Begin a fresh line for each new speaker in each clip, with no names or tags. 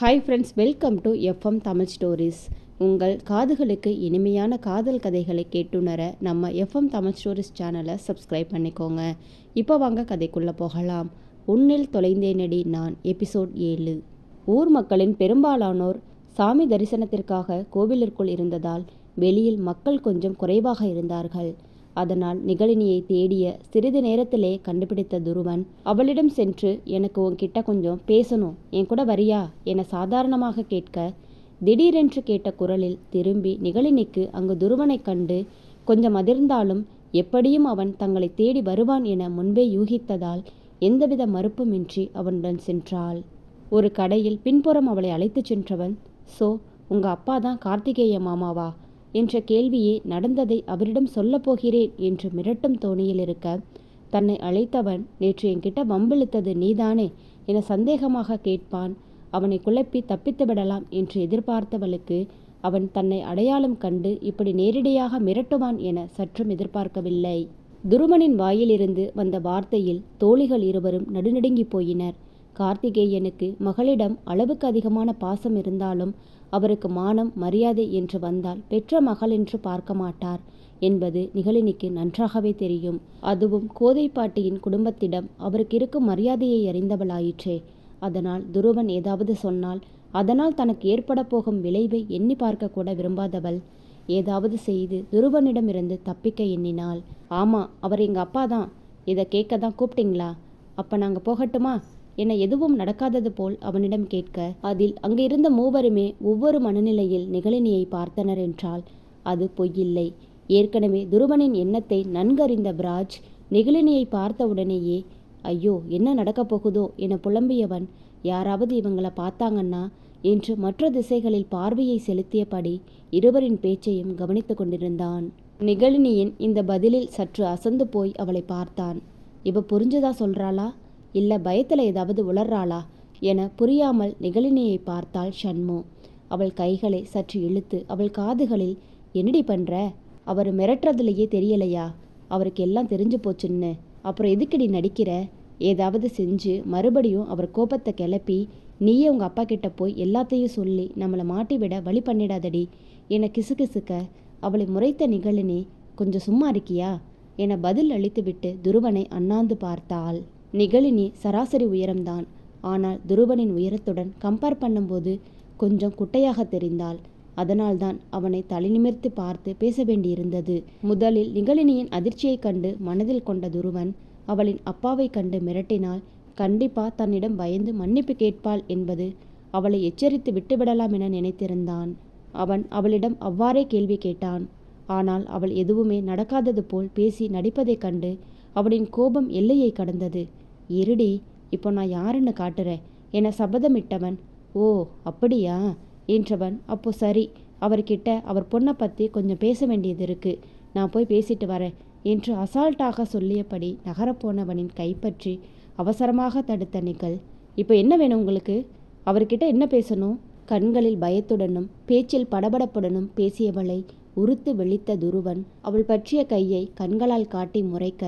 Hi friends welcome to FM Tamil stories உங்கள் காதுகளுக்கு இனிமையான காதல் கதைகளை கேட்டுணர நம்ம எஃப்எம் தமிழ் ஸ்டோரிஸ் சேனலை சப்ஸ்கிரைப் பண்ணிக்கோங்க. இப்போ வாங்க கதைக்குள்ளே போகலாம். உன்னில் தொலைந்தேனடி நான் எபிசோட் ஏழு. ஊர் மக்களின் பெரும்பாலானோர் சாமி தரிசனத்திற்காக கோவிலிற்குள் இருந்ததால் வெளியில் மக்கள் கொஞ்சம் குறைவாக இருந்தார்கள். அதனால் நிகழினியை தேடிய சிறிது நேரத்திலே கண்டுபிடித்த துருவன் அவளிடம் சென்று எனக்கு உன்கிட்ட கொஞ்சம் பேசணும் என் கூட வரியா? என சாதாரணமாக கேட்க திடீரென்று கேட்ட குரலில் திரும்பி நிகழினிக்கு அங்கு துருவனைக் கண்டு கொஞ்சம் அதிர்ந்தாலும் எப்படியும் அவன் தங்களை தேடி வருவான் என முன்பே யூகித்ததால் எந்தவித மறுப்புமின்றி அவனுடன் சென்றாள். ஒரு கடையில் பின்புறம் அவளை அழைத்துச் சென்றவன் சோ உங்க அப்பா தான் கார்த்திகேய மாமாவா? என்ற கேள்வியே நடந்ததை அவரிடம் சொல்லப் போகிறேன் என்று மிரட்டும் தோணியில் இருக்க தன்னை அழைத்தவன் நேற்று என்கிட்ட வம்பிழுத்தது நீதானே என சந்தேகமாக கேட்பான். அவனை குழப்பி தப்பித்து விடலாம் என்று எதிர்பார்த்தவளுக்கு அவன் தன்னை அடையாளம் கண்டு இப்படி நேரடியாக மிரட்டுவான் என சற்றும் எதிர்பார்க்கவில்லை. துருமனின் வாயிலிருந்து வந்த வார்த்தையில் தோழிகள் இருவரும் நடுநடுங்கி போயினர். கார்த்திகேயனுக்கு மகளிடம் அளவுக்கு அதிகமான பாசம் இருந்தாலும் அவருக்கு மானம் மரியாதை என்று வந்தால் பெற்ற மகள் என்று பார்க்க மாட்டார் என்பது நிகழினிக்கு நன்றாகவே தெரியும். அதுவும் கோதை பாட்டியின் குடும்பத்திடம் அவருக்கு இருக்கும் மரியாதையை அறிந்தவளாயிற்றே. அதனால் துருவன் ஏதாவது சொன்னால் அதனால் தனக்கு ஏற்பட போகும் விளைவை எண்ணி பார்க்க கூட விரும்பாதவள். ஏதாவது செய்து துருவனிடமிருந்து தப்பிக்க எண்ணினாள். ஆமா அவர் எங்க அப்பா தான். இதை கேட்க தான் கூப்பிட்டீங்களா? அப்ப நாங்க போகட்டுமா? என எதுவும் நடக்காதது போல் அவனிடம் கேட்க அதில் அங்கிருந்த மூவருமே ஒவ்வொரு மனநிலையில் நிகழினியை பார்த்தனர் என்றால் அது பொய்யில்லை. ஏற்கனவே துருவனின் எண்ணத்தை நன்கறிந்த பிராஜ் நிகழினியை பார்த்தவுடனேயே ஐயோ என்ன நடக்கப் போகுதோ என புலம்பியவன் யாராவது இவங்களை பார்த்தாங்கன்னா? என்று மற்ற திசைகளில் பார்வையை செலுத்தியபடி இருவரின் பேச்சையும் கவனித்து கொண்டிருந்தான். நிகழினியின் இந்த பதிலில் சற்று அசந்து போய் அவளை பார்த்தான். இவ புரிஞ்சுதா சொல்றாளா? இல்லை பயத்தில் ஏதாவது உளர்றாளா? என புரியாமல் நிகழினியை பார்த்தாள் ஷண்மு அவள் கைகளை சற்று இழுத்து அவள் காதுகளில் என்னடி பண்ணுற அவர் மிரட்டுறதுலையே தெரியலையா? அவருக்கு எல்லாம் தெரிஞ்சு போச்சுன்னு. அப்புறம் எதுக்கடி நடிக்கிற? ஏதாவது செஞ்சு மறுபடியும் அவர் கோபத்தை கிளப்பி நீயே உங்கள் அப்பா கிட்ட போய் எல்லாத்தையும் சொல்லி நம்மளை மாட்டி விட வழி பண்ணிடாதடி என கிசுகிசுக்க அவளை முறைத்த நிகழினி கொஞ்சம் சும்மா இருக்கியா என பதில் அளித்துவிட்டு துருவனை அண்ணாந்து பார்த்தாள். நிகழினி சராசரி உயரம்தான். ஆனால் துருவனின் உயரத்துடன் கம்பேர் பண்ணும்போது கொஞ்சம் குட்டையாக தெரிந்தாள். அதனால்தான் அவனை தலைநிமிர்த்து பார்த்து பேச வேண்டியிருந்தது. முதலில் நிகழினியின் அதிர்ச்சியைக் கண்டு மனதில் கொண்ட துருவன் அவளின் அப்பாவை கண்டு மிரட்டினால் கண்டிப்பா தன்னிடம் பயந்து மன்னிப்பு கேட்பாள் என்பது அவளை எச்சரித்து விட்டுவிடலாம் என நினைத்திருந்தான். அவன் அவளிடம் அவ்வாறே கேள்வி கேட்டான். ஆனால் அவள் எதுவுமே நடக்காதது போல் பேசி நடிப்பதைக் கண்டு அவளின் கோபம் எல்லையை கடந்தது. இருடி இப்போ நான் யாருன்னு காட்டுறேன் என சபதமிட்டவன்? ஓ அப்படியா? என்றவன் அப்போ சரி அவர்கிட்ட அவர் பொண்ணை பற்றி கொஞ்சம் பேச வேண்டியது இருக்கு. நான் போய் பேசிட்டு வரேன் என்று அசால்ட்டாக சொல்லியபடி நகரப்போனவனின் கைப்பற்றி அவசரமாக தடுத்த நிகழ் இப்போ என்ன வேணும் உங்களுக்கு? அவர்கிட்ட என்ன பேசணும்? கண்களில் பயத்துடனும் பேச்சில் படபடப்புடனும் பேசியவளை உறுத்து வெளித்த துருவன் அவள் பற்றிய கையை கண்களால் காட்டி முறைக்க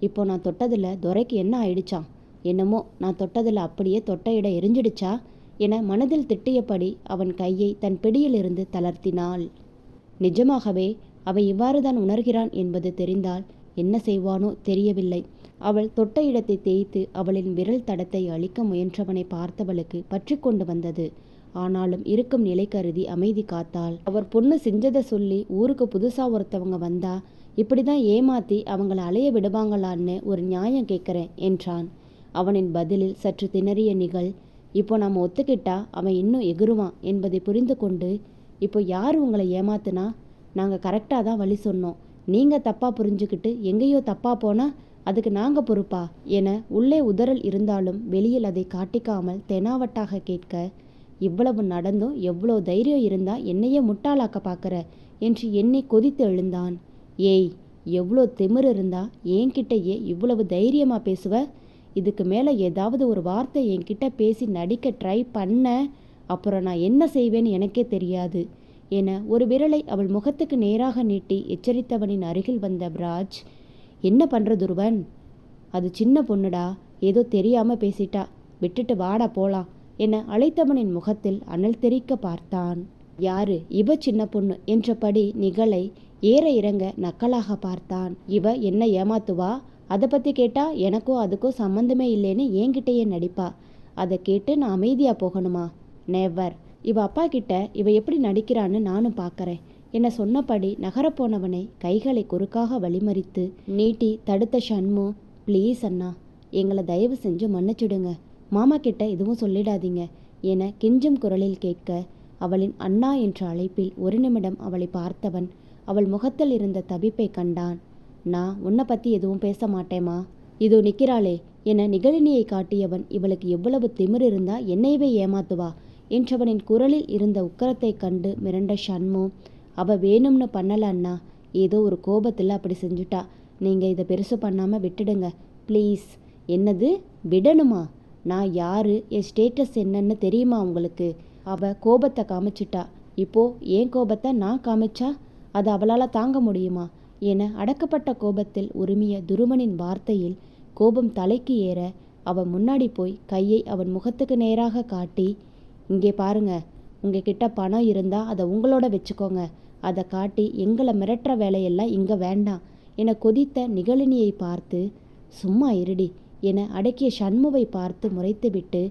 இப்போ நான் தொட்டதில் துரைக்கு என்ன ஆயிடுச்சான் என்னமோ நான் தொட்டதில் அப்படியே தொட்ட இடம் எரிஞ்சிடுச்சா? என மனதில் திட்டியபடி அவன் கையை தன் பிடியிலிருந்து தளர்த்தினாள். நிஜமாகவே அவன் இவ்வாறுதான் உணர்கிறான் என்பது தெரிந்தால் என்ன செய்வானோ தெரியவில்லை. அவள் தொட்ட இடத்தை தேய்த்து அவளின் விரல் தடத்தை அழிக்க முயன்றவனை பார்த்தவளுக்கு பற்றி கொண்டு வந்தது. ஆனாலும் இருக்கும் நிலை கருதி அமைதி காத்தாள். அவர் பொண்ணு செஞ்சதை சொல்லி ஊருக்கு புதுசா ஒருத்தவங்க வந்தா இப்படி தான் ஏமாத்தி அவங்கள அலைய விடுவாங்களான்னு ஒரு நியாயம் கேட்குறேன் என்றான். அவனின் பதிலில் சற்று திணறிய நிகழ் இப்போ நாம் ஒத்துக்கிட்டா அவன் இன்னும் எகுருவான் என்பதை புரிந்து கொண்டு இப்போ யார் உங்களை ஏமாத்துனா? நாங்கள் கரெக்டாக தான் வழி சொன்னோம். நீங்கள் தப்பாக புரிஞ்சுக்கிட்டு எங்கேயோ தப்பாக போனால் அதுக்கு நாங்கள் பொறுப்பா? என உள்ளே உதறல் இருந்தாலும் வெளியில் அதை காட்டிக்காமல் தெனாவட்டாக கேட்க இவ்வளவு நடந்தும் எவ்வளோ தைரியம் இருந்தால் என்னையே முட்டாளாக்க பார்க்குற என்று எண்ணி கொதித்து எழுந்தான். ஏய் எவ்வளோ திமிர் இருந்தா என்கிட்டயே இவ்வளவு தைரியமாக பேசுவ? இதுக்கு மேலே ஏதாவது ஒரு வார்த்தை என்கிட்ட பேசி நடிக்க ட்ரை பண்ண அப்புறம் நான் என்ன செய்வேன்னு எனக்கே தெரியாது என ஒரு விரலை அவள் முகத்துக்கு நேராக நீட்டி எச்சரித்தவனின் அருகில் வந்த பிராஜ் என்ன பண்ணுற துருவன்? அது சின்ன பொண்ணுடா ஏதோ தெரியாமல் பேசிட்டா விட்டுட்டு வாடா போலாம் என அழைத்தவனின் முகத்தில் அனல் தெறிக்க பார்த்தான். யாரு? இவ சின்ன பொண்ணு என்றபடி நிகழை ஏற இறங்க நக்கலாக பார்த்தான். இவ என்ன ஏமாத்துவா? அதை பற்றி கேட்டால் எனக்கும் அதுக்கும் சம்மந்தமே இல்லைன்னு என்கிட்டயே நடிப்பா. அதை கேட்டு நான் அமைதியாக போகணுமா? நெவர் இவ அப்பா கிட்ட இவ எப்படி நடிக்கிறான்னு நானும் பார்க்குறேன் என்ன சொன்னபடி நகரப்போனவனை கைகளை குறுக்காக வழிமறித்து நீட்டி தடுத்த ஷண்மு ப்ளீஸ் அண்ணா. எங்களை தயவு செஞ்சு மன்னிச்சுடுங்க. மாமா கிட்ட எதுவும் சொல்லிடாதீங்க என கெஞ்சும் குரலில் கேட்க அவளின் அண்ணா என்ற அழைப்பில் ஒரு நிமிடம் அவளை பார்த்தவன் அவள் முகத்தில் இருந்த தவிப்பை கண்டான். நான் உன்னை பற்றி எதுவும் பேச மாட்டேமா இதோ நிற்கிறாளே என நிகழினியை காட்டியவன் இவளுக்கு எவ்வளவு திமிர் இருந்தா என்னையவே ஏமாத்துவா? என்றவனின் குரலில் இருந்த உக்கரத்தைக் கண்டு மிரண்ட ஷண்மு அவ வேணும்னு பண்ணல அண்ணா. ஏதோ ஒரு கோபத்தில் அப்படி செஞ்சுட்டா. நீங்கள் இதை பெருசு பண்ணாமல் விட்டுடுங்க. ப்ளீஸ். என்னது? விடணுமா? நான் யாரு? என் ஸ்டேட்டஸ் என்னன்னு தெரியுமா உங்களுக்கு? அவ கோபத்தை காமிச்சிட்டா. இப்போ என் கோபத்தை நான் காமிச்சா? அது அவளால் தாங்க முடியுமா? என அடக்கப்பட்ட கோபத்தில் உரிமைய துருமனின் வார்த்தையில் கோபம் தலைக்கு ஏற அவன் முன்னாடி போய் கையை அவன் முகத்துக்கு நேராக காட்டி இங்கே பாருங்க உங்ககிட்ட பணம் இருந்தால் அதை உங்களோட வச்சுக்கோங்க அதை காட்டி எங்களை மிரட்டுற வேலையெல்லாம் இங்கே வேண்டாம் என கொதித்த நிகழினியை பார்த்து சும்மா இருடி என அடக்கிய சண்முவை பார்த்து முறைத்துவிட்டு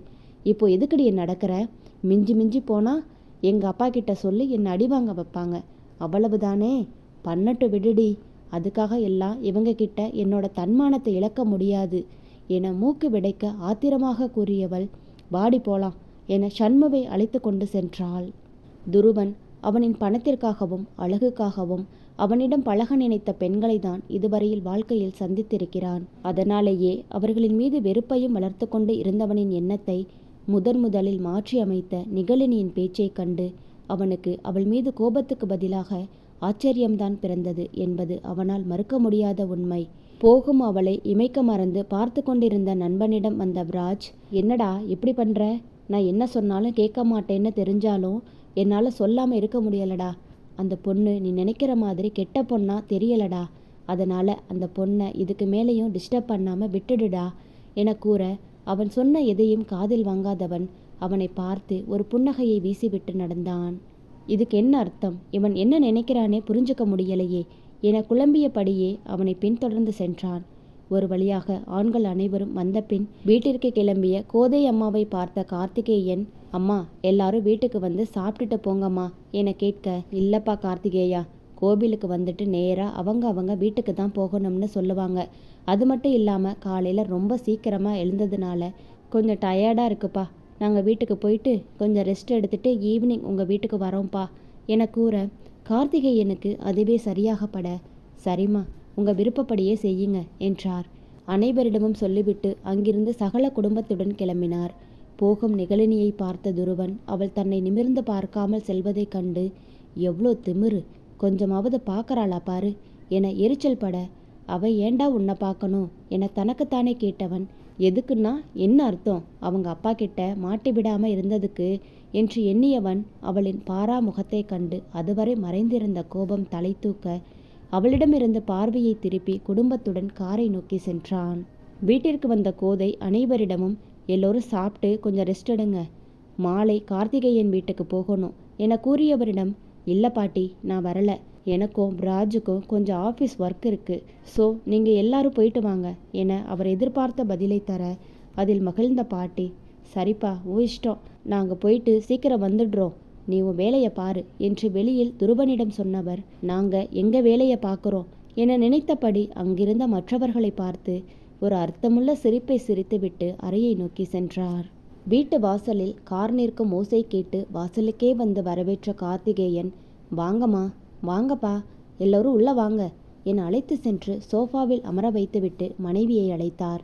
இப்போ எதுக்கடி நடக்கிற? மிஞ்சி மிஞ்சி போனால் எங்கள் அப்பா கிட்ட சொல்லி என்னை அடிவாங்க வைப்பாங்க. அவ்வளவுதானே? பண்ணட்டு விடுடி. அதுக்காக எல்லாம் இவங்க கிட்ட என்னோட தன்மானத்தை இழக்க முடியாது. என மூக்கு விடைக்க ஆத்திரமாக கூறியவள் வாடி போலாம் என சண்முவை அழைத்து கொண்டு சென்றாள். துருவன் அவனின் பணத்திற்காகவும் அழகுக்காகவும் அவனிடம் பழக நினைத்த பெண்களை தான் இதுவரையில் வாழ்க்கையில் சந்தித்திருக்கிறான். அதனாலேயே அவர்களின் மீது வெறுப்பையும் வளர்த்து கொண்டு இருந்தவனின் எண்ணத்தை முதன் முதலில் மாற்றி அமைத்த நிகழினியின் பேச்சைக் கண்டு அவனுக்கு அவள் மீது கோபத்துக்கு பதிலாக ஆச்சரியம்தான் பிறந்தது என்பது அவனால் மறுக்க முடியாத உண்மை. போகும் அவளை இமைக்க மறந்து பார்த்து கொண்டிருந்த நண்பனிடம் வந்த ராஜ் என்னடா இப்படி பண்ற? நான் என்ன சொன்னாலும் கேட்க மாட்டேன்னு தெரிஞ்சாலும் என்னால் சொல்லாமல் இருக்க முடியலடா. அந்த பொண்ணு நீ நினைக்கிற மாதிரி கெட்ட பொண்ணா தெரியலடா. அதனால் அந்த பொண்ணை இதுக்கு மேலேயும் டிஸ்டர்ப் பண்ணாமல் விட்டுடுடா. என கூற அவன் சொன்ன எதையும் காதில் வாங்காதவன் அவனை பார்த்து ஒரு புன்னகையை வீசிவிட்டு நடந்தான். இதுக்கு என்ன அர்த்தம்? இவன் என்ன நினைக்கிறானே புரிஞ்சுக்க முடியலையே என குழம்பியபடியே அவனை பின்தொடர்ந்து சென்றான். ஒரு வழியாக ஆண்கள் அனைவரும் வந்த பின் வீட்டிற்கு கிளம்பிய கோதை அம்மாவை பார்த்த கார்த்திகேயன் அம்மா எல்லாரும் வீட்டுக்கு வந்து சாப்பிட்டுட்டு போங்கம்மா என கேட்க இல்லப்பா கார்த்திகேயா கோவிலுக்கு வந்துட்டு நேராக அவங்க அவங்க வீட்டுக்கு தான் போகணும்னு சொல்லுவாங்க. அது மட்டும் இல்லாமல் காலையில் ரொம்ப சீக்கிரமாக எழுந்ததுனால கொஞ்சம் டயர்டாக இருக்குப்பா நாங்கள் வீட்டுக்கு போயிட்டு கொஞ்சம் ரெஸ்ட் எடுத்துட்டு ஈவினிங் உங்கள் வீட்டுக்கு வரோம்ப்பா என கூற கார்த்திகேயனுக்கு அதுவே சரியாகப்பட சரிம்மா உங்கள் விருப்பப்படியே செய்யுங்க என்றார். அனைவரிடமும் சொல்லிவிட்டு அங்கிருந்து சகல குடும்பத்துடன் கிளம்பினார். போகும் நிகழினியை பார்த்த துருவன் அவள் தன்னை நிமிர்ந்து பார்க்காமல் செல்வதைக் கண்டு எவ்வளோ திமிரு கொஞ்சமாவது பார்க்கறாளா பாரு என எரிச்சல் பட அவ ஏண்டா உன்னை பார்க்கணும்? என தனக்குத்தானே கேட்டவன் எதுக்குன்னா என்ன அர்த்தம்? அவங்க அப்பா கிட்ட மாட்டி விடாமல் இருந்ததுக்கு என்று எண்ணியவன் அவளின் பாராமுகத்தை கண்டு அதுவரை மறைந்திருந்த கோபம் தலை தூக்க அவளிடமிருந்து பார்வையை திருப்பி குடும்பத்துடன் காரை நோக்கி சென்றான். வீட்டிற்கு வந்த கோதை அனைவரிடமும் எல்லோரும் சாப்பிட்டு கொஞ்சம் ரெஸ்ட் எடுங்க. மாலை கார்த்திகேயன் வீட்டுக்கு போகணும் என கூறியவரிடம் இல்லை பாட்டி நான் வரல. எனக்கும் ராஜுக்கும் கொஞ்சம் ஆஃபீஸ் ஒர்க் இருக்குது ஸோ நீங்கள் எல்லாரும் போயிட்டு வாங்க. என அவர் எதிர்பார்த்த பதிலை தர அதில் மகிழ்ந்த பாட்டி சரிப்பா ஓ இஷ்டம். நாங்கள் போயிட்டு சீக்கிரம் வந்துடுறோம். நீ உன் வேலையை பாரு என்று வெளியில் துருவனிடம் சொன்னவர் நாங்கள் எங்கள் வேலையை பார்க்குறோம் என நினைத்தபடி அங்கிருந்த மற்றவர்களை பார்த்து ஒரு அர்த்தமுள்ள சிரிப்பை சிரித்துவிட்டு அறையை நோக்கி சென்றார். வீட்டு வாசலில் கார் நிற்கும் ஓசை கேட்டு வாசலுக்கே வந்து வரவேற்ற கார்த்திகேயன் வாங்கம்மா வாங்கப்பா எல்லோரும் உள்ள வாங்க என அழைத்து சென்று சோஃபாவில் அமர வைத்துவிட்டு மனைவியை அழைத்தார்.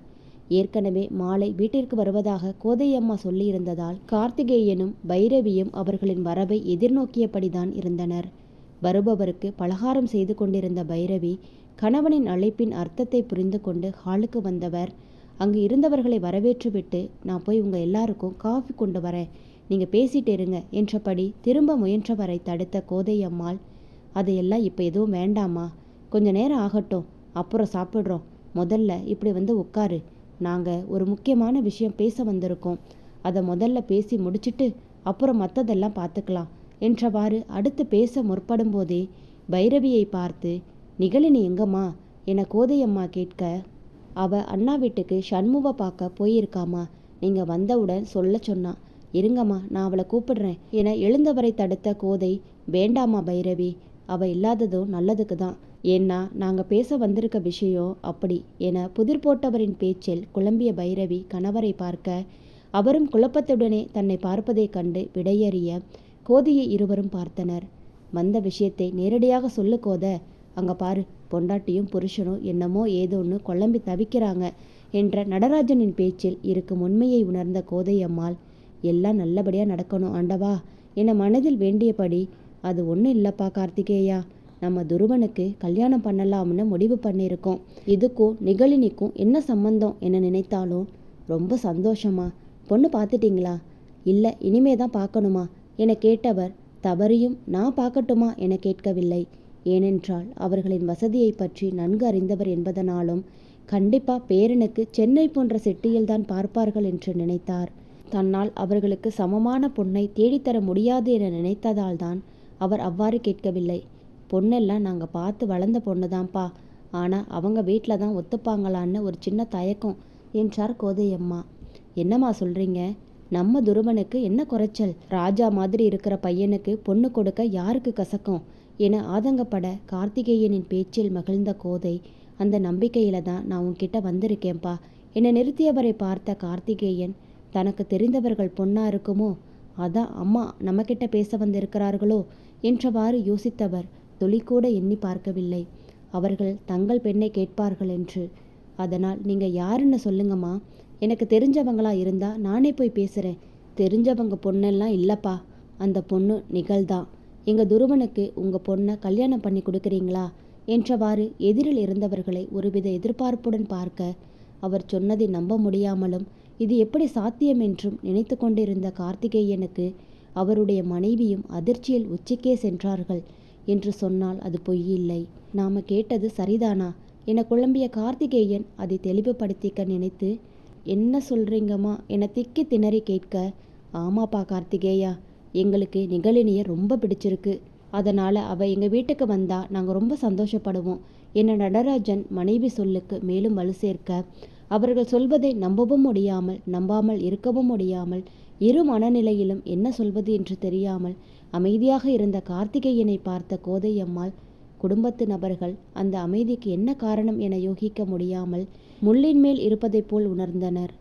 ஏற்கனவே மாலை வீட்டிற்கு வருவதாக கோதையம்மா சொல்லியிருந்ததால் கார்த்திகேயனும் பைரவியும் அவர்களின் வரவை எதிர்நோக்கியபடிதான் இருந்தனர். வருபவருக்கு பலகாரம் செய்து கொண்டிருந்த பைரவி கணவனின் அழைப்பின் அர்த்தத்தை புரிந்து கொண்டு ஹாலுக்கு வந்தவர். அங்கு இருந்தவர்களை வரவேற்றுவிட்டு நான் போய் உங்கள் எல்லாருக்கும் காஃபி கொண்டு வரேன் நீங்கள் பேசிட்டு இருங்க என்றபடி திரும்ப முயன்றவரை தடுத்த கோதையம்மாள் அதையெல்லாம் இப்போ எதுவும் வேண்டாமா கொஞ்ச நேரம் ஆகட்டும். அப்புறம் சாப்பிட்றோம். முதல்ல இப்படி வந்து உட்காரு. நாங்கள் ஒரு முக்கியமான விஷயம் பேச வந்திருக்கோம். அதை முதல்ல பேசி முடிச்சிட்டு அப்புறம் மற்றதெல்லாம் பார்த்துக்கலாம் என்றவாறு அடுத்து பேச முற்படும் போதே பைரவியை பார்த்து நிகழினி எங்கம்மா? என கோதையம்மா கேட்க அவ அண்ணா வீட்டுக்கு சண்முக பார்க்க போயிருக்காமா நீங்கள் வந்தவுடன் சொல்ல சொன்னா. இருங்கம்மா நான் அவளை கூப்பிடுறேன் என எழுந்தவரை தடுத்த கோதை வேண்டாமா பைரவி அவ இல்லாததும் நல்லதுக்கு தான். ஏன்னா நாங்கள் பேச வந்திருக்க விஷயம் அப்படி என புதிர் போட்டவரின் பேச்சில் குழம்பிய பைரவி கணவரை பார்க்க அவரும் குழப்பத்துடனே தன்னை பார்ப்பதைக் கண்டு விடையறிய கோதையை இருவரும் பார்த்தனர். வந்த விஷயத்தை நேரடியாக சொல்லு கோத அங்கே பாரு பொண்டாட்டியும் புருஷனும் என்னமோ ஏதோன்னு குழம்பி தவிக்கிறாங்க என்ற நடராஜனின் பேச்சில் இருக்கும் உண்மையை உணர்ந்த கோதையம்மாள் எல்லாம் நல்லபடியாக நடக்கணும் ஆண்டவா என மனதில் வேண்டியபடி அது ஒன்றும் இல்லைப்பா கார்த்திகேயா. நம்ம துருவனுக்கு கல்யாணம் பண்ணலாம்னு முடிவு பண்ணியிருக்கோம். இதுக்கும் நிகழினிக்கும் என்ன சம்பந்தம் என்ன நினைத்தாலும் ரொம்ப சந்தோஷமா. பொண்ணு பார்த்துட்டீங்களா? இல்லை இனிமே தான் பார்க்கணுமா? என கேட்டவர் தவறியும் நான் பார்க்கட்டுமா என கேட்கவில்லை. ஏனென்றால் அவர்களின் வசதியை பற்றி நன்கு அறிந்தவர் என்பதனாலும் கண்டிப்பா பேரனுக்கு சென்னை போன்ற சிட்டியில்தான் பார்ப்பார்கள் என்று நினைத்தார். தன்னால் அவர்களுக்கு சமமான பொண்ணை தேடித்தர முடியாது என நினைத்ததால்தான் அவர் அவ்வாறு கேட்கவில்லை. பொண்ணெல்லாம் நாங்கள் பார்த்து வளர்ந்த பொண்ணு தான்ப்பா ஆனால் அவங்க வீட்டில் தான் ஒத்துப்பாங்களான்னு ஒரு சின்ன தயக்கம் என்றார் கோதையம்மா. என்னம்மா சொல்கிறீங்க நம்ம துருவனுக்கு என்ன குறைச்சல்? ராஜா மாதிரி இருக்கிற பையனுக்கு பொண்ணு கொடுக்க யாருக்கு கசக்கும்? என ஆதங்கப்பட கார்த்திகேயனின் பேச்சில் மகிழ்ந்த கோதை அந்த நம்பிக்கையில தான் நான் உன்கிட்ட வந்திருக்கேன்ப்பா. என்னை நிறுத்தியவரை பார்த்த கார்த்திகேயன் தனக்கு தெரிந்தவர்கள் பொண்ணா இருக்குமோ? அதான் அம்மா நம்மக்கிட்ட பேச வந்திருக்கிறார்களோ? என்றவாறு யோசித்தவர் துளிக்கூட எண்ணி பார்க்கவில்லை. அவர்கள் தங்கள் பெண்ணை கேட்பார்கள் என்று. அதனால் நீங்கள் யாருன்னு சொல்லுங்கம்மா. எனக்கு தெரிஞ்சவங்களா இருந்தா நானே போய் பேசுகிறேன் தெரிஞ்சவங்க பொண்ணெல்லாம் இல்லப்பா. அந்த பொண்ணு நிகழ்தான் எங்கள் துருவனுக்கு உங்கள் பொண்ணை கல்யாணம் பண்ணி கொடுக்குறீங்களா? என்றவாறு எதிரில் இருந்தவர்களை ஒருவித எதிர்பார்ப்புடன் பார்க்க அவர் சொன்னதை நம்ப முடியாமலும் இது எப்படி சாத்தியம் என்றும் நினைத்து கொண்டிருந்த கார்த்திகேயனுக்கு அவருடைய மனைவியும் அதிர்ச்சியில் உச்சிக்கே சென்றார்கள் என்று சொன்னால் அது பொய்யில்லை. நாம கேட்டது சரிதானா? என குழம்பிய கார்த்திகேயன் அதை தெளிவுபடுத்திக்க நினைத்து என்ன சொல்றீங்கம்மா? என திக்கி திணறி கேட்க ஆமாப்பா கார்த்திகேயா எங்களுக்கு நிகழினிய ரொம்ப பிடிச்சிருக்கு. அதனால அவ எங்க வீட்டுக்கு வந்தா நாங்க ரொம்ப சந்தோஷப்படுவோம் என்ன நடராஜன் மனைவி சொல்லுக்கு மேலும் வலு சேர்க்க அவர்கள் சொல்வதை நம்பவும் முடியாமல் நம்பாமல் இருக்கவும் முடியாமல் இரு மனநிலையிலும் என்ன சொல்வது என்று தெரியாமல் அமைதியாக இருந்த கார்த்திகேயனை பார்த்த கோதையம்மாள் குடும்பத்து நபர்கள் அந்த அமைதிக்கு என்ன காரணம் என யோகிக்க முடியாமல் முள்ளின் மேல் இருப்பதைப் போல் உணர்ந்தனர்.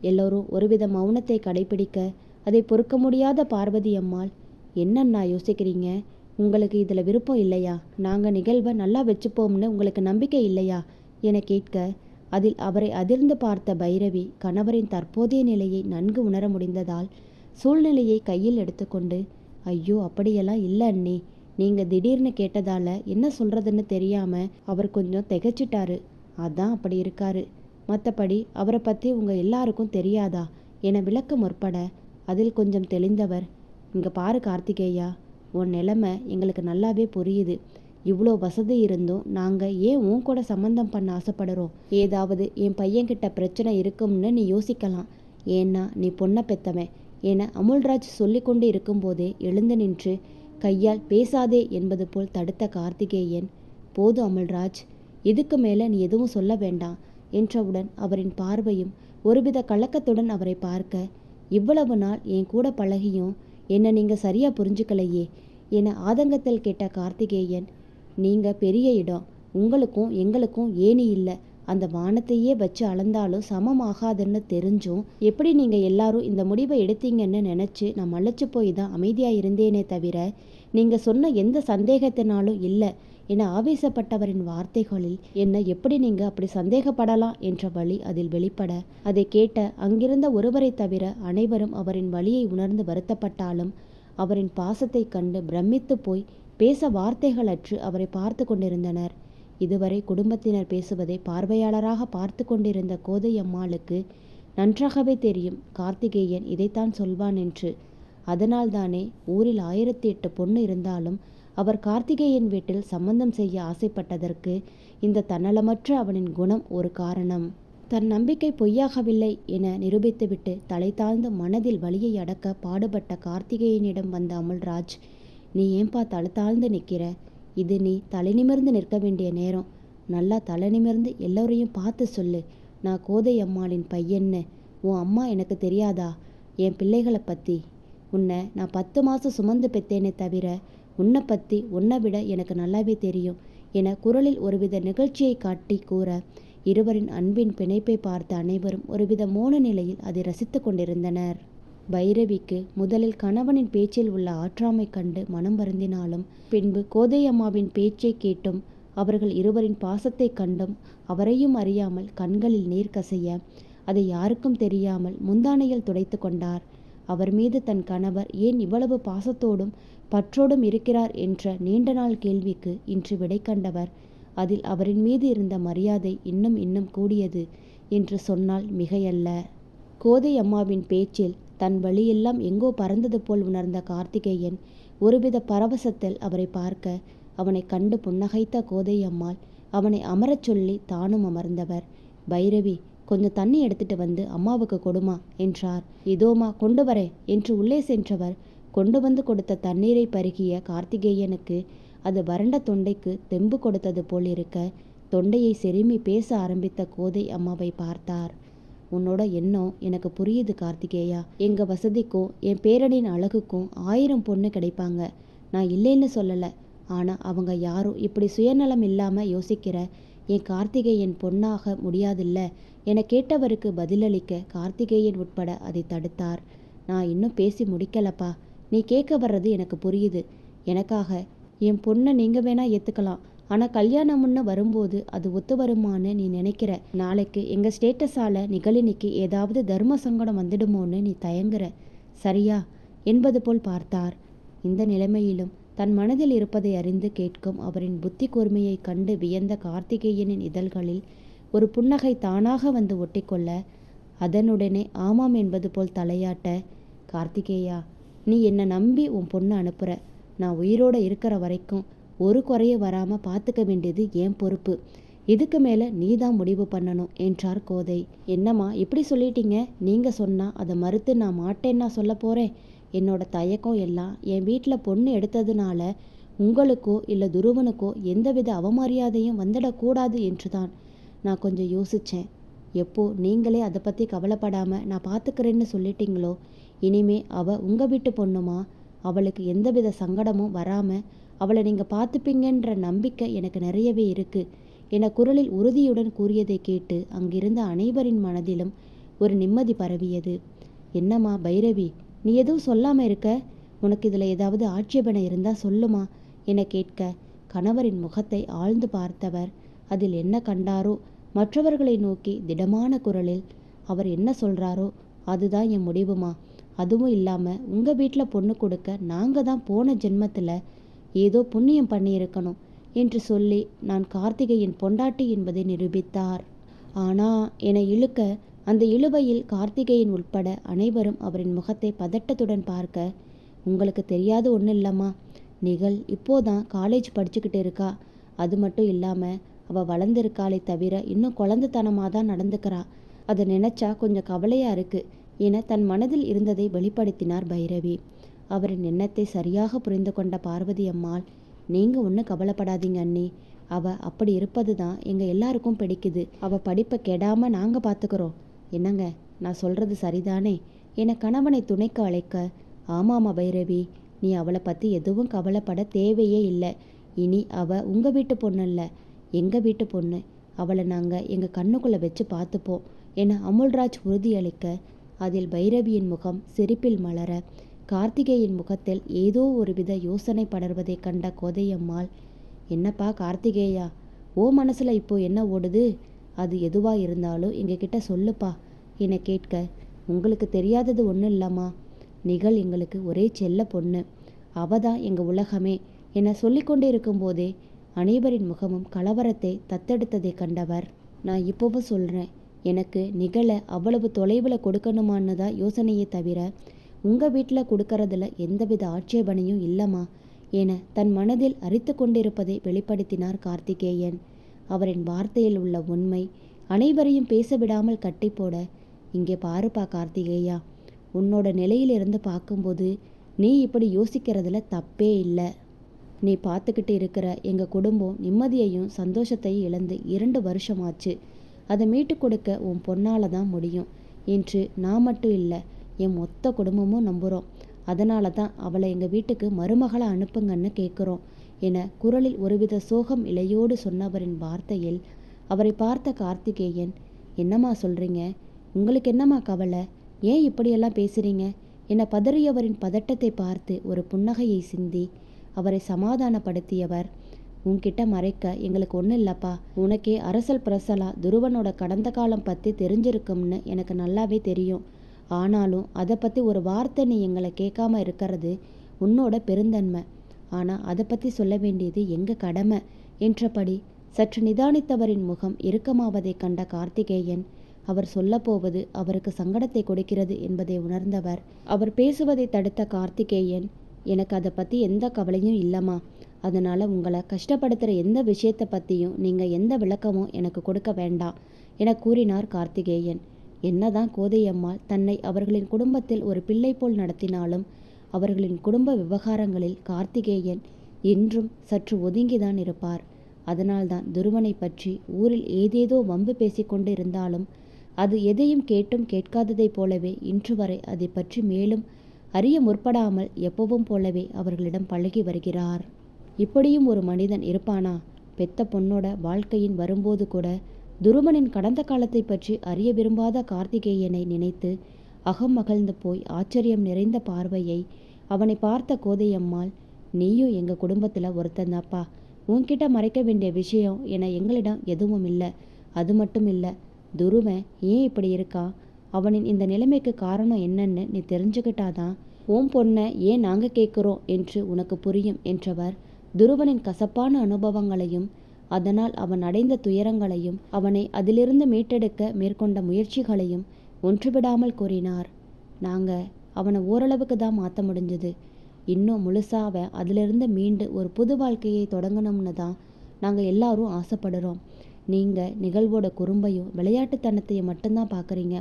எல்லோரும் ஒருவித மௌனத்தை கடைபிடிக்க அதை பொறுக்க முடியாத பார்வதி அம்மாள் என்னண்ணா யோசிக்கிறீங்க? உங்களுக்கு இதில் விருப்பம் இல்லையா? நாங்கள் நிகழ்வை நல்லா வச்சுப்போம்னு உங்களுக்கு நம்பிக்கை இல்லையா? என கேட்க அதில் அவரை அதிர்ந்து பார்த்த பைரவி கணவரின் தற்போதைய நிலையை நன்கு உணர முடிந்ததால் சூழ்நிலையை கையில் எடுத்துக்கொண்டு ஐயோ அப்படியெல்லாம் இல்லை அண்ணி. நீங்கள் திடீர்னு கேட்டதால என்ன சொல்றதுன்னு தெரியாம அவர் கொஞ்சம் திகச்சிட்டாரு. அதான் அப்படி இருக்காரு. மற்றபடி அவரை பற்றி உங்கள் எல்லாருக்கும் தெரியாதா? என விளக்க முற்பட அதில் கொஞ்சம் தெளிந்தவர் இங்கே பாரு கார்த்திகேயா உன் நிலைமை எங்களுக்கு நல்லாவே புரியுது. இவ்வளோ வசதி இருந்தும் நாங்கள் ஏன் உன் கூட சம்மந்தம் பண்ண ஆசைப்படுறோம்? ஏதாவது என் பையன்கிட்ட பிரச்சனை இருக்கும்னு நீ யோசிக்கலாம். ஏன்னா நீ பொண்ணை பெத்தவன். என அமுல்ராஜ் சொல்லிக்கொண்டு இருக்கும்போதே எழுந்து நின்று கையால் பேசாதே என்பது போல் தடுத்த கார்த்திகேயன் போதும் அமுல்ராஜ் இதுக்கு மேலே நீ எதுவும் சொல்ல வேண்டாம் என்றவுடன் அவரின் பார்வையும் ஒருவித கலக்கத்துடன் அவரை பார்க்க இவ்வளவு நாள் என் கூட பழகியும் என்னை நீங்கள் சரியாக புரிஞ்சுக்கலையே என ஆதங்கத்தில் கேட்ட கார்த்திகேயன் நீங்கள் பெரிய இடம். உங்களுக்கும் எங்களுக்கும் ஏணி இல்லை. அந்த வானத்தையே வச்சு அளந்தாலும் சமமாகாதுன்னு தெரிஞ்சும் எப்படி நீங்கள் எல்லாரும் இந்த முடிவை எடுத்தீங்கன்னு நினச்சி நான் மலைச்சு போய் தான் அமைதியாக இருந்தேனே தவிர நீங்கள் சொன்ன எந்த சந்தேகத்தினாலும் இல்லை. என ஆவேசப்பட்டவரின் வார்த்தைகளில் என்ன எப்படி நீங்கள் அப்படி சந்தேகப்படலாம் என்ற வழி அதில் வெளிப்பட அதை கேட்ட அங்கிருந்த ஒருவரை தவிர அனைவரும் அவரின் வழியை உணர்ந்து வருத்தப்பட்டாலும் அவரின் பாசத்தை கண்டு பிரமித்து போய் பேச வார்த்தைகளற்று அவரை பார்த்து கொண்டிருந்தனர். இதுவரை குடும்பத்தினர் பேசுவதை பார்வையாளராக பார்த்து கொண்டிருந்த கோதையம்மாளுக்கு நன்றாகவே தெரியும் கார்த்திகேயன் இதைத்தான் சொல்வான் என்று. அதனால்தானே ஊரில் ஆயிரத்தி எட்டு பொண்ணு இருந்தாலும் அவர் கார்த்திகேயன் வீட்டில் சம்பந்தம் செய்ய ஆசைப்பட்டதற்கு இந்த தன்னலமற்ற அவனின் குணம் ஒரு காரணம். தன் நம்பிக்கை பொய்யாகவில்லை என நிரூபித்துவிட்டு தலை தாழ்ந்து மனதில் வலியை அடக்க பாடுபட்ட கார்த்திகேயனிடம் வந்த அமுல்ராஜ் நீ ஏன்பா தலை தாழ்ந்து நிற்கிற? இது நீ தலை நிமிர்ந்து நிற்க வேண்டிய நேரம். நல்லா தலை நிமிர்ந்து எல்லோரையும் பார்த்து சொல்லு. நான் கோதை அம்மாளின் பையன்னு. உன் அம்மா எனக்கு தெரியாதா? என் பிள்ளைகளை பற்றி உன்னை நான் பத்து மாதம் சுமந்து பெத்தேனே தவிர உன்னை பற்றி உன்னை விட எனக்கு நல்லாவே தெரியும். என குரலில் ஒருவித நிகழ்ச்சியை காட்டி கூற இருவரின் அன்பின் பிணைப்பை பார்த்த அனைவரும் ஒருவித மோன நிலையில் அதை ரசித்து கொண்டிருந்தனர். பைரவிக்கு முதலில் கணவனின் பேச்சில் உள்ள ஆற்றாமை கண்டு மனம் வருந்தினாலும் பின்பு கோதையம்மாவின் பேச்சை கேட்டும் அவர்கள் இருவரின் பாசத்தை கண்டும் அவரையும் அறியாமல் கண்களில் நீர் கசைய அதை யாருக்கும் தெரியாமல் முந்தானையில் துடைத்து கொண்டார். அவர் மீது தன் கணவர் ஏன் இவ்வளவு பாசத்தோடும் பற்றோடும் இருக்கிறார் என்ற நீண்ட நாள் கேள்விக்கு இன்று விடை கண்டவர். அதில் அவரின் மீது இருந்த மரியாதை இன்னும் இன்னும் கூடியது என்று சொன்னால் மிகையல்ல. கோதை அம்மாவின் பேச்சில் தன் வழியெல்லாம் எங்கோ பறந்தது போல் உணர்ந்த கார்த்திகேயன் ஒருவித பரவசத்தில் அவரை பார்க்க அவனை கண்டு புன்னகைத்த கோதை அம்மாள் அவனை அமரச் சொல்லி தானும் அமர்ந்தவர். பைரவி கொஞ்சம் தண்ணி எடுத்துட்டு வந்து அம்மாவுக்கு கொடுமா என்றார். இதோமா கொண்டு வரேன் என்று உள்ளே சென்றவர் கொண்டு வந்து கொடுத்த தண்ணீரை பருகிய கார்த்திகேயனுக்கு அது வறண்ட தொண்டைக்கு தெம்பு கொடுத்தது போல் இருக்க தொண்டையை செருமி பேச ஆரம்பித்த கோதை அம்மாவை பார்த்தார். உன்னோட எண்ணம் எனக்கு புரியுது கார்த்திகேயா. எங்கள் வசதிக்கும் என் பேரனின் அழகுக்கும் ஆயிரம் பொண்ணு கிடைப்பாங்க. நான் இல்லைன்னு சொல்லலை. ஆனால் அவங்க யாரும் இப்படி சுயநலம் இல்லாமல் யோசிக்கிற என் கார்த்திகேயன் பொண்ணாக முடியாதில்ல. என கேட்டவருக்கு பதிலளிக்க கார்த்திகேயன் உட்பட அதை தடுத்தார். நான் இன்னும் பேசி முடிக்கலப்பா. நீ கேட்க வர்றது எனக்கு புரியுது. எனக்காக என் பொண்ணை நீங்கள் வேணா ஏற்றுக்கலாம் ஆனால் கல்யாணம்னு வரும்போது அது ஒத்து வருமான்னு நீ நினைக்கிற. நாளைக்கு எங்கள் ஸ்டேட்டஸால் நிகழினிக்கு ஏதாவது தர்ம சங்கடம் வந்துடுமோன்னு நீ தயங்குற. சரியா? என்பது போல் பார்த்தார். இந்த நிலைமையிலும் தன் மனதில் இருப்பதை அறிந்து கேட்கும் அவரின் புத்தி கூர்மையை கண்டு வியந்த கார்த்திகேயனின் இதழ்களில் ஒரு புன்னகை தானாக வந்து ஒட்டிக்கொள்ள அதனுடனே ஆமாம் என்பது போல் தலையாட்ட கார்த்திகேயா நீ என்னை நம்பி உன் பொண்ணை அனுப்புற. நான் உயிரோடு இருக்கிற வரைக்கும் ஒரு குறைய வராமல் பார்த்துக்க வேண்டியது என் பொறுப்பு. இதுக்கு மேலே நீ தான் முடிவு பண்ணணும் என்றார் கோதை. என்னம்மா இப்படி சொல்லிட்டீங்க? நீங்கள் சொன்னால் அதை மறுத்து நான் மாட்டேன்னா சொல்ல போகிறேன் என்னோட தயக்கம் எல்லாம் என் வீட்டில் பொண்ணு எடுத்ததுனால உங்களுக்கோ இல்லை துருவனுக்கோ எந்தவித அவமரியாதையும் வந்துடக்கூடாது என்றுதான். நான் கொஞ்சம் யோசித்தேன் எப்போ நீங்களே அதை பற்றி கவலைப்படாமல் நான் பார்த்துக்கிறேன்னு சொல்லிட்டீங்களோ இனிமே அவள் உங்கள் வீட்டு பொண்ணுமா? அவளுக்கு எந்தவித சங்கடமும் வராமல் அவளை நீங்கள் பார்த்துப்பீங்கன்ற நம்பிக்கை எனக்கு நிறையவே இருக்குது என குரலில் உறுதியுடன் கூறியதை கேட்டு அங்கிருந்த அனைவரின் மனதிலும் ஒரு நிம்மதி பரவியது. என்னம்மா பைரவி நீ எதுவும் சொல்லாமல் இருக்க? உனக்கு இதில் ஏதாவது ஆட்சேபனை இருந்தால் சொல்லுமா? என கேட்க கணவரின் முகத்தை ஆழ்ந்து பார்த்தவர் அதில் என்ன கண்டாரோ மற்றவர்களை நோக்கி திடமான குரலில் அவர் என்ன சொல்கிறாரோ அதுதான் என் முடிவுமா? அதுவும் இல்லாமல் உங்கள் வீட்டில் பொண்ணு கொடுக்க நாங்கள் தான் போன ஜென்மத்தில் ஏதோ புண்ணியம் பண்ணியிருக்கணும் என்று சொல்லி நான் கார்த்திகையின் பொண்டாட்டி என்பதை நிரூபித்தார். ஆனா என இழுக்க அந்த இழுவையில் கார்த்திகேயன் உட்பட அனைவரும் அவரின் முகத்தை பதட்டத்துடன் பார்க்க உங்களுக்கு தெரியாது ஒன்றும் இல்லைம்மா. நிகழ் இப்போதான் காலேஜ் படிச்சுக்கிட்டு இருக்கா. அது மட்டும் இல்லாமல் அவள் வளர்ந்துருக்காளே தவிர இன்னும் குழந்தைத்தனமாக தான் நடந்துக்கிறா. அதை நினச்சா கொஞ்சம் கவலையாக இருக்குது என தன் மனதில் இருந்ததை வெளிப்படுத்தினார் பைரவி. அவரின் எண்ணத்தை சரியாக புரிந்து கொண்ட பார்வதி அம்மாள் நீங்கள் ஒன்றும் கவலைப்படாதீங்க அண்ணி. அவ அப்படி இருப்பது தான் எங்கள் எல்லாருக்கும் பிடிக்குது. அவள் படிப்பை கெடாமல் நாங்கள் பார்த்துக்கிறோம் என்னங்க நான் சொல்கிறது சரிதானே? என கணவனை துணைக்கு அழைக்க ஆமாமா பைரவி நீ அவளை பற்றி எதுவும் கவலைப்பட தேவையே இல்லை. இனி அவ உங்கள் வீட்டு பொண்ணு இல்லை. எங்கள் வீட்டு பொண்ணு? அவளை நாங்கள் எங்கள் கண்ணுக்குள்ளே வச்சு பார்த்துப்போம் என அமுல்ராஜ் உறுதியளிக்க அதில் பைரவியின் முகம் சிரிப்பில் மலர கார்த்திகேயின் முகத்தில் ஏதோ ஒருவித யோசனை படர்வதை கண்ட கோதையம்மாள் என்னப்பா கார்த்திகேயா ஓ மனசில் இப்போ என்ன ஓடுது? அது எதுவாக இருந்தாலும் எங்ககிட்ட சொல்லுப்பா என கேட்க. உங்களுக்கு தெரியாதது ஒன்றும் இல்லம்மா. நிகழ் எங்களுக்கு ஒரே செல்ல பொண்ணு. அவ தான் எங்கள் உலகமே என சொல்லிக்கொண்டே இருக்கும்போதே அனைவரின் முகமும் கலவரத்தை தத்தெடுத்ததை கண்டவர் நான் இப்போவும் சொல்கிறேன் எனக்கு நிகழ அவ்வளவு தொலைவில் கொடுக்கணுமான்னு தான் யோசனையே தவிர உங்கள் வீட்டில் கொடுக்கறதுல எந்தவித ஆட்சேபனையும் இல்லைம்மா என தன் மனதில் அரித்து கொண்டிருப்பதை வெளிப்படுத்தினார் கார்த்திகேயன். அவரின் வார்த்தையில் உள்ள உண்மை அனைவரையும் பேச விடாமல் கட்டி போட இங்கே பாருப்பா கார்த்திகேயா உன்னோட நிலையிலிருந்து பார்க்கும்போது நீ இப்படி யோசிக்கிறதுல தப்பே இல்லை. நீ பார்த்துக்கிட்டு இருக்கிற எங்கள் குடும்பம் நிம்மதியையும் சந்தோஷத்தையும் இழந்து இரண்டு வருஷமாச்சு. அதை மீட்டு கொடுக்க உன் பொன்னால் தான் முடியும். என்று நான் மட்டும் இல்லை என் மொத்த குடும்பமும் நம்புகிறோம் அதனால தான் அவளை எங்கள் வீட்டுக்கு மருமகளை அனுப்புங்கன்னு கேட்குறோம் என குரலில் ஒருவித சோகம் இலையோடு சொன்னவரின் வார்த்தையில் அவரை பார்த்த கார்த்திகேயன் என்னம்மா சொல்கிறீங்க உங்களுக்கு என்னம்மா கவலை? ஏன் இப்படியெல்லாம் பேசுகிறீங்க என பதறியவரின் பதட்டத்தை பார்த்து ஒரு புன்னகையை சிந்தி அவரை சமாதானப்படுத்தியவர் உன்கிட்ட மறைக்க எங்களுக்கு ஒன்றும் இல்லைப்பா. உனக்கே அரசல் பிரசலா துருவனோட கடந்த காலம் பற்றி தெரிஞ்சிருக்கும்னு எனக்கு நல்லாவே தெரியும். ஆனாலும் அதை பற்றி ஒரு வார்த்தை நீ எங்களை கேட்காம இருக்கிறது உன்னோட பெருந்தன்மை. ஆனால் அதை பற்றி சொல்ல வேண்டியது எங்கள் கடமை? என்றபடி சற்று நிதானித்தவரின் முகம் இறுக்கமாவதை கண்ட கார்த்திகேயன் அவர் சொல்லப்போவது அவருக்கு சங்கடத்தை கொடுக்கிறது என்பதை உணர்ந்தவர். அவர் பேசுவதை தடுத்த கார்த்திகேயன் எனக்கு அதை பற்றி எந்த கவலையும் இல்லைம்மா. அதனால் உங்களை கஷ்டப்படுத்துகிற எந்த விஷயத்தை பற்றியும் நீங்கள் எந்த விளக்கமும் எனக்கு கொடுக்க வேண்டாம் என கூறினார் கார்த்திகேயன். என்னதான் கோதையம்மாள் தன்னை அவர்களின் குடும்பத்தில் ஒரு பிள்ளை போல் நடத்தினாலும் அவர்களின் குடும்ப விவகாரங்களில் கார்த்திகேயன் என்றும் சற்று ஒதுங்கிதான் இருப்பார். அதனால்தான் துருவனை பற்றி ஊரில் ஏதேதோ வம்பு பேசிக்கொண்டு இருந்தாலும் அது எதையும் கேட்டும் கேட்காததைப் போலவே இன்று வரை அதை பற்றி மேலும் அறிய முற்படாமல் எப்பவும் போலவே அவர்களிடம் பழகி வருகிறார். இப்படியும் ஒரு மனிதன் இருப்பானா? பெத்த பொண்ணோட வாழ்க்கையின் வரும்போது கூட துருவனின் கடந்த காலத்தை பற்றி அறிய விரும்பாத கார்த்திகேயனை நினைத்து அகம் மகிழ்ந்து போய் ஆச்சரியம் நிறைந்த பார்வையை அவனை பார்த்த கோதையம்மாள் நீயும் எங்கள் குடும்பத்தில் ஒருத்தந்தாப்பா உன்கிட்ட மறைக்க வேண்டிய விஷயம் என எங்களிடம் எதுவும் இல்லை. அது மட்டும் இல்லை துருவன் ஏன் இப்படி இருக்கான் அவனின் இந்த நிலைமைக்கு காரணம் என்னன்னு நீ தெரிஞ்சுக்கிட்டாதான் உன் பொண்ணை ஏன் நாங்கள் கேட்குறோம்? என்று உனக்கு புரியும் என்றவர் துருவனின் கசப்பான அனுபவங்களையும் அதனால் அவன் அடைந்த துயரங்களையும் அவனை அதிலிருந்து மீட்டெடுக்க மேற்கொண்ட முயற்சிகளையும் ஒன்றுவிடாமல் கூறினார். நாங்கள் அவனை ஓரளவுக்கு தான் மாற்ற முடிஞ்சது. இன்னும் முழுசாக அதிலிருந்து மீண்டு ஒரு புது வாழ்க்கையை தொடங்கணும்னு தான் நாங்கள் எல்லாரும் ஆசைப்படுறோம். நீங்கள் நிகழ்வோட குறும்பையும் விளையாட்டுத்தனத்தையும் மட்டும்தான் பார்க்குறீங்க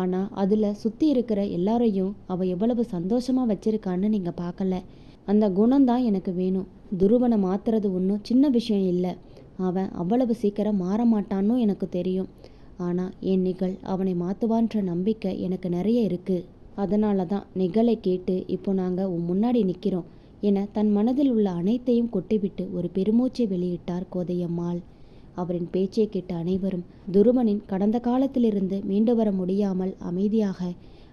ஆனால் அதில் சுற்றி இருக்கிற எல்லாரையும் அவள் எவ்வளவு சந்தோஷமாக வச்சிருக்கான்னு நீங்கள் பார்க்கல அந்த குணம்தான் எனக்கு வேணும். துருவனை மாத்துறது ஒன்றும் சின்ன விஷயம் இல்லை. அவன் அவ்வளவு சீக்கிரம் மாற மாட்டான்னு எனக்கு தெரியும். ஆனால் என் நிகழ் அவனை மாற்றுவான்ற நம்பிக்கை எனக்கு நிறைய இருக்குது அதனால தான் நிகழை கேட்டு இப்போ நாங்கள் உன் முன்னாடி நிற்கிறோம் என தன் மனதில் உள்ள அனைத்தையும் கொட்டிவிட்டு ஒரு பெருமூச்சை வெளியிட்டார் கோதையம்மாள். அவரின் பேச்சை கேட்ட அனைவரும் துருவனின் கடந்த காலத்திலிருந்து மீண்டு வர முடியாமல் அமைதியாக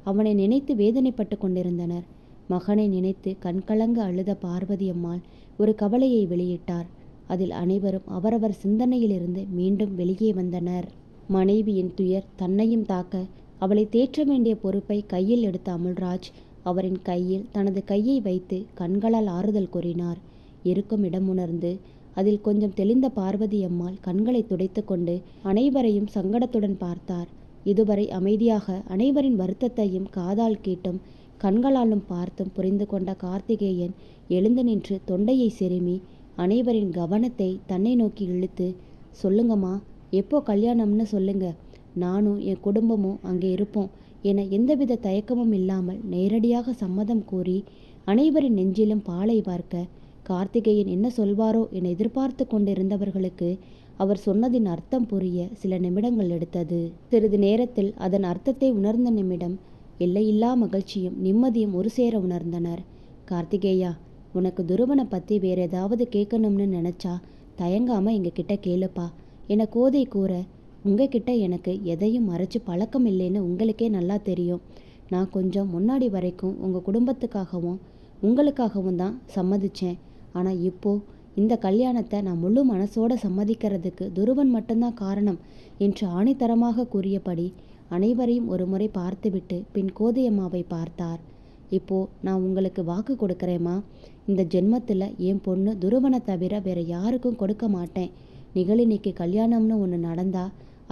அவனை நினைத்து வேதனைப்பட்டு கொண்டிருந்தனர். மகனை நினைத்து கண்கலங்க அழுத பார்வதி அம்மாள் ஒரு கவலையை வெளியிட்டார். அதில் அனைவரும் அவரவர் சிந்தனையிலிருந்து மீண்டும் வெளியே வந்தனர். மனைவியின் துயர் தன்னையும் தாக்க அவளை தேற்ற வேண்டிய பொறுப்பை கையில் எடுத்த அமுல்ராஜ் அவரின் கையில் தனது கையை வைத்து கண்களால் ஆறுதல் கூறினார். இருக்கும் இடம் உணர்ந்து அதில் கொஞ்சம் தெளிந்த பார்வதி அம்மாள் கண்களை துடைத்து கொண்டு அனைவரையும் சங்கடத்துடன் பார்த்தார். இதுவரை அமைதியாக அனைவரின் வருத்தத்தையும் காதால் கேட்டும் கண்களாலும் பார்த்தும் புரிந்து கொண்ட கார்த்திகேயன் எழுந்து நின்று தொண்டையை செருமி அனைவரின் கவனத்தை தன்னை நோக்கி இழுத்து சொல்லுங்கம்மா எப்போ கல்யாணம்னு சொல்லுங்க. நானும் என் குடும்பமும் அங்கே இருப்போம் என எந்தவித தயக்கமும் இல்லாமல் நேரடியாக சம்மதம் கூறி அனைவரின் நெஞ்சிலும் பாலை பார்க்க கார்த்திகேயன் என்ன சொல்வாரோ என எதிர்பார்த்து கொண்டிருந்தவர்களுக்கு அவர் சொன்னதின் அர்த்தம் புரிய சில நிமிடங்கள் எடுத்தது. சிறிது நேரத்தில் அதன் அர்த்தத்தை உணர்ந்த நிமிடம் எல்லையில்லா மகிழ்ச்சியும் நிம்மதியும் ஒரு சேர உணர்ந்தனர். கார்த்திகேயா உனக்கு துருவனை பற்றி வேற ஏதாவது கேட்கணும்னு நினச்சா தயங்காமல் எங்ககிட்ட கேளுப்பா. என கோதை கூற உங்ககிட்ட எனக்கு எதையும் மறைச்சு பழக்கம் இல்லைன்னு உங்களுக்கே நல்லா தெரியும். நான் கொஞ்சம் முன்னாடி வரைக்கும் உங்கள் குடும்பத்துக்காகவும் உங்களுக்காகவும் தான் சம்மதிச்சேன். ஆனால் இப்போ இந்த கல்யாணத்தை நான் முழு மனசோட சம்மதிக்கிறதுக்கு துருவன் மட்டும்தான் காரணம் என்று ஆணித்தரமாக கூறியபடி அனைவரையும் ஒரு முறை பார்த்துவிட்டு பின் கோதையம்மாவை பார்த்தார். இப்போ நான் உங்களுக்கு வாக்கு கொடுக்குறேம்மா. இந்த ஜென்மத்தில் என் பொண்ணு துருவனை தவிர வேற யாருக்கும் கொடுக்க மாட்டேன். நிகழினிக்கு கல்யாணம்னு ஒன்று நடந்தா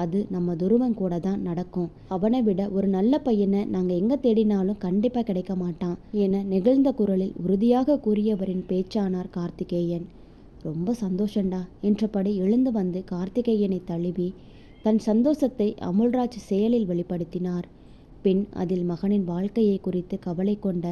அது நம்ம துருவன் கூட தான் நடக்கும். அவனை விட ஒரு நல்ல பையனை நாங்கள் எங்கே தேடினாலும் கண்டிப்பாக கிடைக்க மாட்டான் என நெகிழ்ந்த குரலில் உறுதியாக கூறியவரின் பேச்சானார் கார்த்திகேயன். ரொம்ப சந்தோஷண்டா என்றபடி எழுந்து வந்து கார்த்திகேயனை தழுவி தன் சந்தோஷத்தை அமுல்ராஜ் செயலில் வெளிப்படுத்தினார். பின் அதில் மகனின் வாழ்க்கையை குறித்து கவலை கொண்ட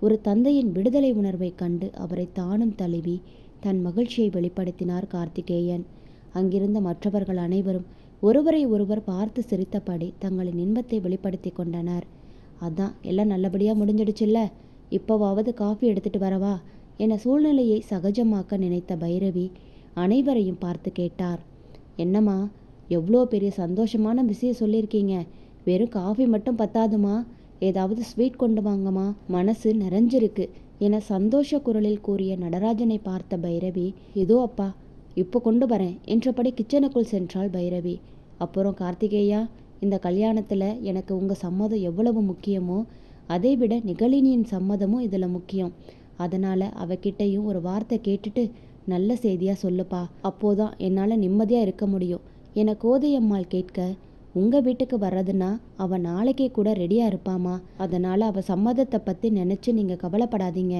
ஒரு தந்தையின் விடுதலை உணர்வை கண்டு அவரை தானும் தழுவி தன் மகிழ்ச்சியை வெளிப்படுத்தினார் கார்த்திகேயன். அங்கிருந்த மற்றவர்கள் அனைவரும் ஒருவரை ஒருவர் பார்த்து சிரித்தபடி தங்களின் இன்பத்தை வெளிப்படுத்தி கொண்டனர். அதான் எல்லாம் நல்லபடியாக முடிஞ்சிடுச்சுல்ல? இப்போவாவது காஃபி எடுத்துட்டு வரவா? என சூழ்நிலையை சகஜமாக்க நினைத்த பைரவி அனைவரையும் பார்த்து கேட்டார். என்னம்மா எவ்வளோ பெரிய சந்தோஷமான விஷயம் சொல்லியிருக்கீங்க. வெறும் காஃபி மட்டும் பத்தாதுமா? ஏதாவது ஸ்வீட் கொண்டு வாங்கம்மா. மனசு நிறைஞ்சிருக்கு. என சந்தோஷ குரலில் கூறிய நடராஜனை பார்த்த பைரவி இதோ அப்பா இப்போ கொண்டு வரேன் என்றபடி கிச்சனுக்குள் சென்றாள் பைரவி. அப்புறம் கார்த்திகேயா இந்த கல்யாணத்தில் எனக்கு உங்கள் சம்மதம் எவ்வளவு முக்கியமோ அதை விட நிகழினியின் சம்மதமும் இதில் முக்கியம். அதனால் அவகிட்டையும் ஒரு வார்த்தை கேட்டுட்டு நல்ல செய்தியாக சொல்லுப்பா. அப்போதான் என்னால் நிம்மதியாக இருக்க முடியும் என கோதையம்மாள் கேட்க உங்கள் வீட்டுக்கு வர்றதுன்னா அவள் நாளைக்கே கூட ரெடியாக இருப்பாமா? அதனால் அவள் சம்மதத்தை பற்றி நினச்சி நீங்கள் கவலைப்படாதீங்க.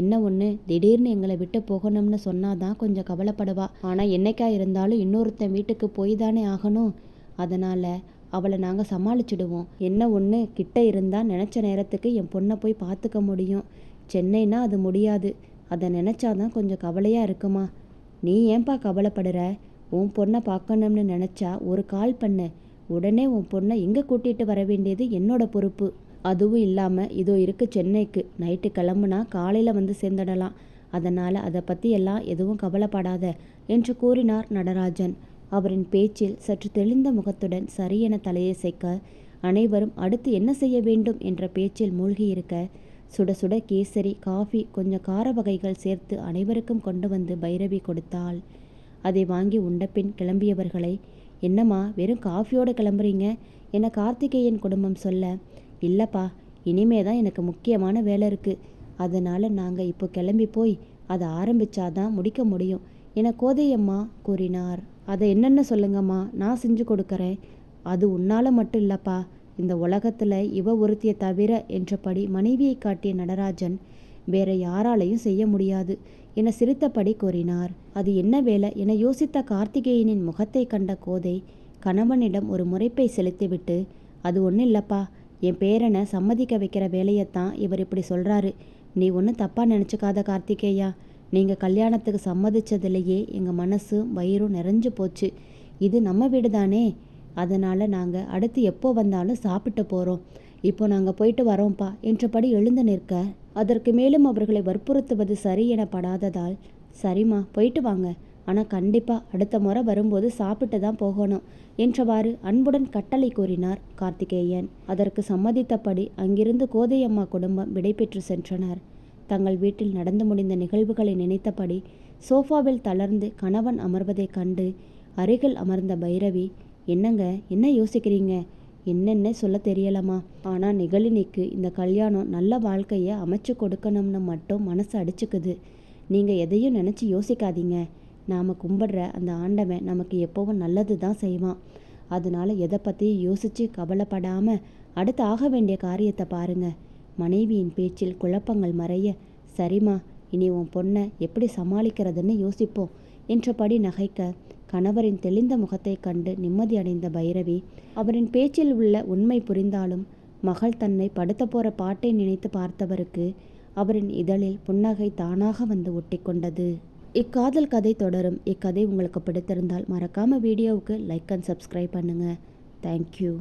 என்ன ஒன்று திடீர்னு எங்களை விட்டு போகணும்னு சொன்னாதான் கொஞ்சம் கவலைப்படுவா. ஆனால் என்னைக்கா இருந்தாலும் இன்னொருத்தன் வீட்டுக்கு போய் தானே ஆகணும். அதனால் அவளை நாங்கள் சமாளிச்சிடுவோம். என்ன ஒன்று கிட்ட இருந்தால் நினச்ச நேரத்துக்கு என் பொண்ணை போய் பார்த்துக்க முடியும். சென்னைனா அது முடியாது. அதை நினச்சாதான் கொஞ்சம் கவலையாக இருக்குமா? நீ ஏன்பா கவலைப்படுற? உன் பொண்ணை பார்க்கணும்னு நினச்சா ஒரு கால் பண்ணு. உடனே உன் பொண்ணை இங்கே கூட்டிகிட்டு வர வேண்டியது என்னோட பொறுப்பு. அதுவும் இல்லாமல் இதோ இருக்கு சென்னைக்கு. நைட்டு கிளம்புனா காலையில் வந்து சேர்ந்துடலாம். அதனால் அதை பற்றி எல்லாம் எதுவும் கவலைப்படாத என்று கூறினார் நடராஜன். அவரின் பேச்சில் சற்று தெளிந்த முகத்துடன் சரியென தலையசைக்க அனைவரும் அடுத்து என்ன செய்ய வேண்டும் என்ற பேச்சில் மூழ்கியிருக்க சுட சுட கேசரி காஃபி கொஞ்சம் கார வகைகள் சேர்த்து அனைவருக்கும் கொண்டு வந்து பைரவி கொடுத்தாள். அதை வாங்கி உண்டபின் கிளம்பியவர்களை என்னம்மா வெறும் காஃபியோடு கிளம்புறீங்க? என கார்த்திகேயன் குடும்பம் சொல்ல இல்லைப்பா இனிமே தான் எனக்கு முக்கியமான வேலை இருக்குது அதனால் நாங்கள் இப்போ கிளம்பி போய் அதை ஆரம்பித்தாதான் முடிக்க முடியும். என கோதையம்மா கூறினார். அதை என்னென்ன சொல்லுங்கம்மா? நான் செஞ்சு கொடுக்குறேன். அது உன்னால் மட்டும் இல்லைப்பா. இந்த உலகத்தில் இவ ஒருத்தியை தவிர என்றபடி மனைவியை காட்டிய நடராஜன் வேற யாராலையும் செய்ய முடியாது. என சிரித்தபடி கூறினார். அது என்ன வேலை என யோசித்த கார்த்திகேயனின் முகத்தை கண்ட கோதை கணவனிடம் ஒரு முறைப்பை செலுத்திவிட்டு அது ஒன்றும் இல்லைப்பா. என் பேரனை சம்மதிக்க வைக்கிற வேலையைத்தான் இவர் இப்படி சொல்கிறாரு நீ ஒன்றும் தப்பாக நினச்சிக்காத கார்த்திகேயா. நீங்கள் கல்யாணத்துக்கு சம்மதிச்சதுலேயே எங்கள் மனசும் வயிறும் நிறைஞ்சு போச்சு. இது நம்ம வீடு தானே அதனால் நாங்கள் அடுத்து எப்போ வந்தாலும் சாப்பிட்டு போகிறோம் இப்போ நாங்கள் போயிட்டு வரோம்ப்பா என்றபடி எழுந்து நிற்க அதற்கு மேலும் அவர்களை வற்புறுத்துவது சரி என படாததால் சரிம்மா போயிட்டு வாங்க. ஆனால் கண்டிப்பாக அடுத்த முறை வரும்போது சாப்பிட்டு தான் போகணும் என்றவாறு அன்புடன் கட்டளை கூறினார் கார்த்திகேயன். அதற்கு சம்மதித்தபடி அங்கிருந்து கோதையம்மா குடும்பம் விடைபெற்று சென்றனர். தங்கள் வீட்டில் நடந்து முடிந்த நிகழ்வுகளை நினைத்தபடி சோஃபாவில் தளர்ந்து கணவன் அமர்வதைக் கண்டு அருகில் அமர்ந்த பைரவி என்னங்க என்ன யோசிக்கிறீங்க? என்னென்ன சொல்ல தெரியலமா ஆனால் நிகழினிக்கு இந்த கல்யாணம் நல்ல வாழ்க்கையை அமைச்சு கொடுக்கணும்னு மட்டும் மனசு அடிச்சுக்குது. நீங்கள் எதையும் நினச்சி யோசிக்காதீங்க. நாம் கும்பிடுற அந்த ஆண்டவன் நமக்கு எப்போவும் நல்லது தான் செய்வான். அதனால எதை பற்றியும் யோசித்து கவலைப்படாமல் அடுத்து ஆக வேண்டிய காரியத்தை பாருங்க. மனைவியின் பேச்சில் குழப்பங்கள் மறைய சரிம்மா இனி உன் பொண்ணை எப்படி சமாளிக்கிறதுன்னு யோசிப்போம் என்றபடி நகைக்க கணவரின் தெளிந்த முகத்தைக் கண்டு நிம்மதியடைந்த பைரவி அவரின் பேச்சில் உள்ள உண்மை புரிந்தாலும் மகள் தன்னை படுத்த போற பாட்டை நினைத்து பார்த்தவருக்கு அவரின் இதழில் புன்னகை தானாக வந்து ஒட்டிக்கொண்டது இக்காதல் கதை தொடரும். இக்கதை உங்களுக்கு பிடித்திருந்தால் மறக்காம வீடியோவுக்கு லைக் அண்ட் சப்ஸ்கிரைப் பண்ணுங்க. Thank you